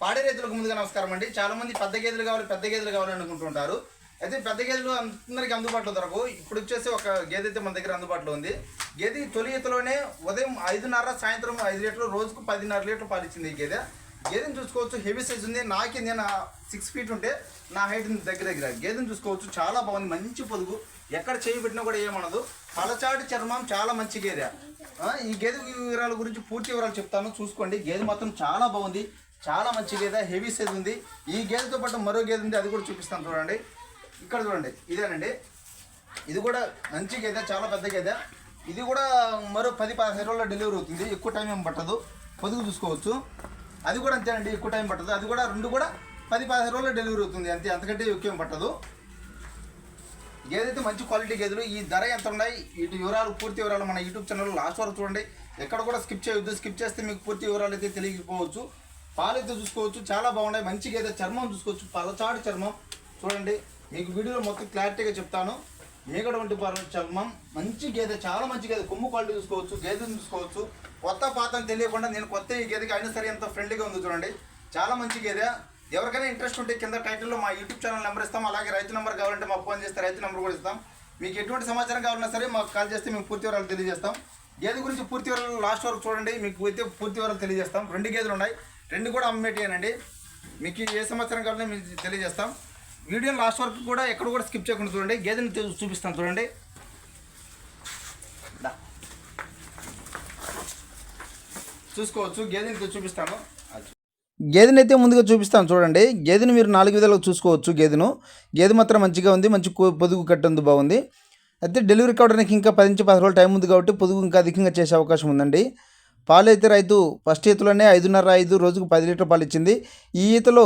పాడే రైతులకు ముందుగా నమస్కారం అండి. చాలా మంది పెద్ద గేదెలు కావాలి పెద్ద గేదెలు కావాలి అనుకుంటుంటారు. అయితే పెద్ద గేదెలు అందరికి అందుబాటులో దొరకవు ఇప్పుడు వచ్చేసి ఒక గేదె అయితే మన దగ్గర అందుబాటులో ఉంది. గేదె తొలి ఈతలోనే ఉదయం ఐదున్నర సాయంత్రం ఐదు లీటర్లు రోజుకు పదిన్నర లీటర్లు పాలిచ్చింది ఈ గేదె. గేదెని చూసుకోవచ్చు హెవీ సైజ్ ఉంది. నాకి నేను సిక్స్ ఫీట్ ఉంటే నా హైట్ దగ్గర దగ్గర. గేదెని చూసుకోవచ్చు చాలా బాగుంది. మంచి పొదుగు. ఎక్కడ చేయి పెట్టినా కూడా ఏమనదు పలచాటి చర్మం చాలా మంచి గేదె. ఈ గేదె వివరాల గురించి పూర్తి వివరాలు చెప్తాను. చూసుకోండి. గేదె మాత్రం చాలా బాగుంది. చాలా మంచి గేదె హెవీ సైజ్ ఉంది. ఈ గేదెతో పాటు మరో గేదె ఉంది అది కూడా చూపిస్తాను చూడండి. ఇక్కడ చూడండి ఇదేనండి. ఇది కూడా మంచి గేదె చాలా పెద్ద గేదె. ఇది కూడా మరో పది పదిహేను రోజుల్లో డెలివరీ అవుతుంది. ఎక్కువ టైం ఏం పట్టదు. పొదుగు చూసుకోవచ్చు. అది కూడా అంతేనండి ఎక్కువ టైం పట్టదు. అది కూడా రెండు కూడా పది పదిహేను రోజుల్లో డెలివరీ అవుతుంది. అంతే అంతకంటే ఎక్కువ ఏం పట్టదు. గేదైతే మంచి క్వాలిటీ గేదెలు. ఈ ధర ఎంత ఉన్నాయి? ఇటు వివరాలు పూర్తి వివరాలు మన యూట్యూబ్ ఛానల్ లాస్ట్ వరకు చూడండి. ఎక్కడ కూడా స్కిప్ చేయొద్దు. స్కిప్ చేస్తే మీకు పూర్తి వివరాలు అయితే తెలియకపోవచ్చు. పాలైతే చూసుకోవచ్చు చాలా బాగున్నాయి. మంచి గేదె చర్మం చూసుకోవచ్చు. పలచాడు చర్మం. చూడండి మీకు వీడియోలో మొత్తం క్లారిటీగా చెప్తాను. మీగడవంటి పర్వ చర్మం మంచి గేదె చాలా మంచి గేదె. కొమ్ము క్వాలిటీ చూసుకోవచ్చు గేదెను చూసుకోవచ్చు. కొత్త పాత తెలియకుండా నేను కొత్త ఈ గేదెకి అయినా సరే ఎంత ఫ్రెండ్లీగా ఉంది చూడండి. చాలా మంచి గేదె. ఎవరికైనా ఇంట్రెస్ట్ ఉంటే కింద టైటిల్లో మా యూట్యూబ్ ఛానల్ నెంబర్ ఇస్తాం. అలాగే రైతు నెంబర్ కావాలంటే మాకు ఫోన్ చేస్తే రైతు నెంబర్ కూడా ఇస్తాం. మీకు ఎటువంటి సమాచారం కావాలన్నా సరే మాకు కాల్ చేస్తే మేము పూర్తి వివరాలు తెలియజేస్తాం. గేదె గురించి పూర్తి వివరాలు లాస్ట్ వరకు చూడండి. మీకు అయితే పూర్తి వివరాలు తెలియజేస్తాం. రెండు గేదెలు ఉన్నాయి. రెండు కూడా అమ్మేటియేనండి మీకు ఏ సంవత్సరం కావాలని మీకు తెలియజేస్తాం. వీడియో లాస్ట్ వరకు కూడా ఎక్కడ కూడా స్కిప్ చేయకుండా చూడండి. గేదెని చూపిస్తాను చూడండి. చూసుకోవచ్చు. గేదెని చూపిస్తాను. గేదెని అయితే ముందుగా చూపిస్తాను చూడండి. గేదెని మీరు నాలుగు విధాలుగా చూసుకోవచ్చు గేదెను. గేదె మాత్రం మంచిగా ఉంది. మంచి పొదుగు కట్టందు బాగుంది. అయితే డెలివరీ కావడానికి ఇంకా పది నుంచి పది రోజులు టైం ఉంది కాబట్టి పొదుగు ఇంకా అధికంగా చేసే అవకాశం ఉందండి. పాలు అయితే రైతు ఫస్ట్ ఈతలోనే ఐదున్నర ఐదు రోజుకు పది లీటర్ పాలు ఇచ్చింది. ఈ ఈతలో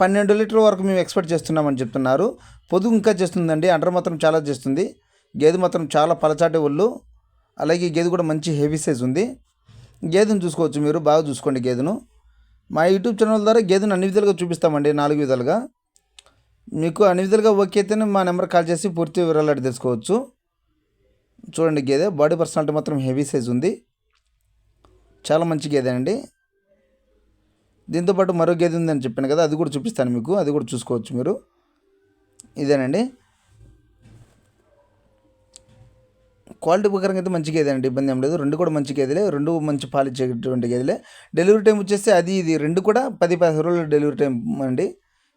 పన్నెండు లీటర్ల వరకు మేము ఎక్స్పెక్ట్ చేస్తున్నామని చెప్తున్నారు. పొదుగు ఇంకా చేస్తుందండి. అండర్ మాత్రం చాలా చేస్తుంది. గేదె మాత్రం చాలా పలచాటే ఒళ్ళు. అలాగే గేదె కూడా మంచి హెవీ సైజ్ ఉంది. గేదెను చూసుకోవచ్చు మీరు. బాగా చూసుకోండి గేదెను. మా యూట్యూబ్ ఛానల్ ద్వారా గేదెను అన్ని విధాలుగా చూపిస్తామండి. నాలుగు విధాలుగా. మీకు అన్ని విధాలుగా ఓకే అయితేనే మా నెంబర్ కాల్ చేసి పూర్తి వివరాలు అడిగి తెలుసుకోవచ్చు. చూడండి గేదె. బాడీ పర్సనాలిటీ మాత్రం హెవీ సైజ్ ఉంది. చాలా మంచి గేదె అండి. దీంతోపాటు మరో గేదె ఉందని చెప్పాను కదా అది కూడా చూపిస్తాను మీకు అది కూడా చూసుకోవచ్చు మీరు. ఇదేనండి. క్వాలిటీ ప్రకారం అయితే మంచి గేదె అండి ఇబ్బంది ఏం లేదు. రెండు కూడా మంచి గేదెలే రెండు మంచి పాలు ఇచ్చేటువంటి గేదెలే. డెలివరీ టైం వచ్చేసి అది ఇది రెండు కూడా పది పది రోజులు డెలివరీ టైం అండి.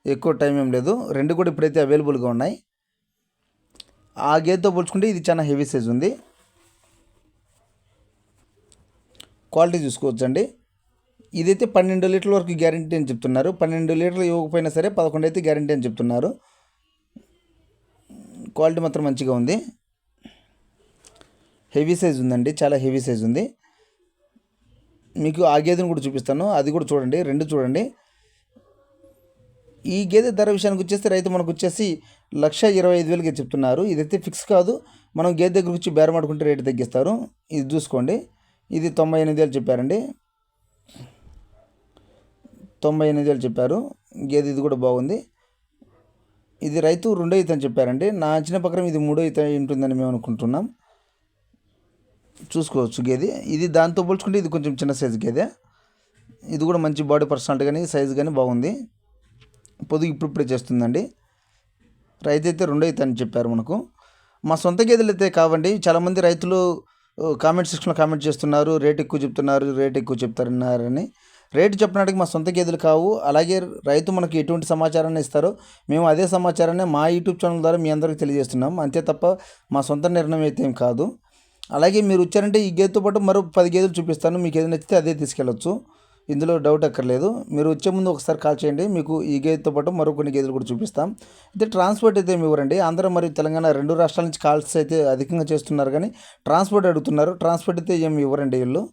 ఎక్కువ టైం ఏం లేదు. రెండు కూడా ఇప్పుడైతే అవైలబుల్గా ఉన్నాయి. ఆ గేదెతో పోల్చుకుంటే ఇది చాలా హెవీ సైజ్ ఉంది. క్వాలిటీ చూసుకోవచ్చండి. ఇదైతే పన్నెండు లీటర్ల వరకు గ్యారంటీ అని చెప్తున్నారు. పన్నెండు లీటర్లు ఇవ్వకపోయినా సరే పదకొండు అయితే గ్యారంటీ అని చెప్తున్నారు. క్వాలిటీ మాత్రం మంచిగా ఉంది. హెవీ సైజ్ ఉందండి. చాలా హెవీ సైజ్ ఉంది. మీకు ఆ గేదెను కూడా చూపిస్తాను. అది కూడా చూడండి. రెండు చూడండి. ఈ గేదె ధర విషయానికి వచ్చేస్తే రైతు మనకు వచ్చేసి లక్ష ఇరవై ఐదు వేలకి చెప్తున్నారు. ఇదైతే ఫిక్స్ కాదు. మనం గేదె దగ్గరకు వచ్చి బేరమాడుకుంటే రేటు తగ్గిస్తారు. ఇది చూసుకోండి. ఇది తొంభై ఎనిమిది వేలు చెప్పారండి. తొంభై ఎనిమిది వేలు చెప్పారు. గేదె ఇది కూడా బాగుంది. ఇది రైతు రెండో ఈత అని చెప్పారండి. నా అంచనా ప్రకారం ఇది మూడో ఈత ఉంటుందని మేము అనుకుంటున్నాం. చూసుకోవచ్చు గేదె ఇది దాంతో పోల్చుకుంటే ఇది కొంచెం చిన్న సైజు గేదె ఇది కూడా మంచి బాడీ పర్సనాలిటీ కానీ సైజు కానీ బాగుంది. పొదుగు ఇప్పుడిప్పుడే చేస్తుందండి. రైతు అయితే రెండో అని చెప్పారు మనకు. మా సొంత గేదెలు అయితే కావండి. చాలామంది రైతులు కామెంట్ సెక్షన్లో కామెంట్ చేస్తున్నారు రేట్ ఎక్కువ చెప్తున్నారు రేట్ ఎక్కువ చెప్తున్నారని రేటు చెప్పడానికి మా సొంత గేదెలు కావు. అలాగే రైతు మనకి ఎటువంటి సమాచారాన్ని ఇస్తారో మేము అదే సమాచారాన్ని మా యూట్యూబ్ ఛానల్ ద్వారా మీ అందరికీ తెలియజేస్తున్నాం. అంతే తప్ప మా సొంత నిర్ణయం అయితే ఏం కాదు. అలాగే మీరు వచ్చారంటే ఈ గేదెతో పాటు మరో పది గేదెలు చూపిస్తాను. మీకు ఏది నచ్చితే అదే తీసుకెళ్ళొచ్చు. ఇందులో డౌట్ అక్కర్లేదు మీరు వచ్చే ముందు ఒకసారి కాల్ చేయండి. మీకు ఈ గేదెతో పాటు మరో కొన్ని గేదెలు కూడా చూపిస్తాం. అయితే ట్రాన్స్పోర్ట్ అయితే ఏమి ఇవ్వరండి. ఆంధ్ర మరియు తెలంగాణ రెండు రాష్ట్రాల నుంచి కాల్స్ అయితే అధికంగా చేస్తున్నారు కానీ ట్రాన్స్పోర్ట్ అడుగుతున్నారు. ట్రాన్స్పోర్ట్ అయితే ఏమి ఇవ్వరండి వీళ్ళు?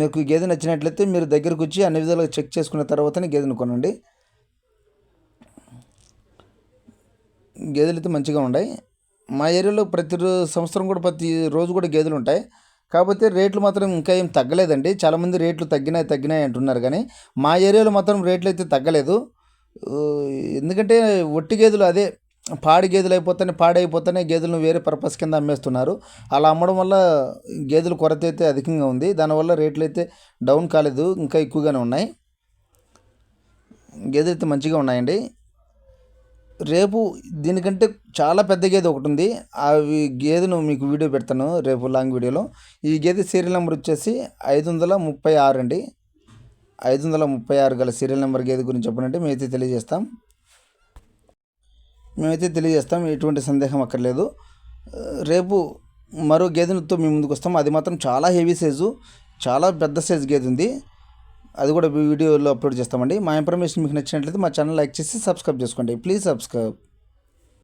మీకు గేదె నచ్చినట్లయితే మీరు దగ్గరకు వచ్చి అన్ని విధాలుగా చెక్ చేసుకున్న తర్వాతనే గేదెను కొనండి. గేదెలు అయితే మంచిగా ఉన్నాయి. మా ఏరియాలో ప్రతి సంవత్సరం కూడా ప్రతి రోజు కూడా గేదెలు ఉంటాయి. కాకపోతే రేట్లు మాత్రం ఇంకా ఏం తగ్గలేదండి. చాలామంది రేట్లు తగ్గినాయి తగ్గినాయి అంటున్నారు కానీ మా ఏరియాలో మాత్రం రేట్లు అయితే తగ్గలేదు. ఎందుకంటే ఒట్టి గేదెలు అదే పాడి గేదెలు అయిపోతానే పాడైపోతానే గేదెలను వేరే పర్పస్ కింద అమ్మేస్తున్నారు. అలా అమ్మడం వల్ల గేదెల కొరత అయితే అధికంగా ఉంది. దానివల్ల రేట్లు అయితే డౌన్ కాలేదు ఇంకా ఎక్కువగానే ఉన్నాయి. గేదెలు అయితే మంచిగా ఉన్నాయండి. రేపు దీనికంటే చాలా పెద్ద గేదె ఒకటి ఉంది. అవి గేదెను మీకు వీడియో పెడతాను రేపు లాంగ్ వీడియోలో. ఈ గేదె సీరియల్ నెంబర్ వచ్చేసి ఐదు వందల ముప్పై ఆరు అండి. ఐదు వందల ముప్పై ఆరు గల సీరియల్ నెంబర్ గేదె గురించి చెప్పనంటే మేమైతే తెలియజేస్తాం. మేమైతే తెలియజేస్తాం ఎటువంటి సందేహం అక్కర్లేదు. రేపు మరో గేదెనుతో మేము ముందుకు వస్తాం. అది మాత్రం చాలా హెవీ సైజు చాలా పెద్ద సైజు గేదె ఉంది. అది కూడా వీడియోలో అప్లోడ్ చేస్తామండి. మా ఇన్ఫర్మేషన్ మీకు నచ్చినట్లయితే మా ఛానల్ లైక్ చేసి సబ్స్క్రైబ్ చేసుకోండి. Please subscribe.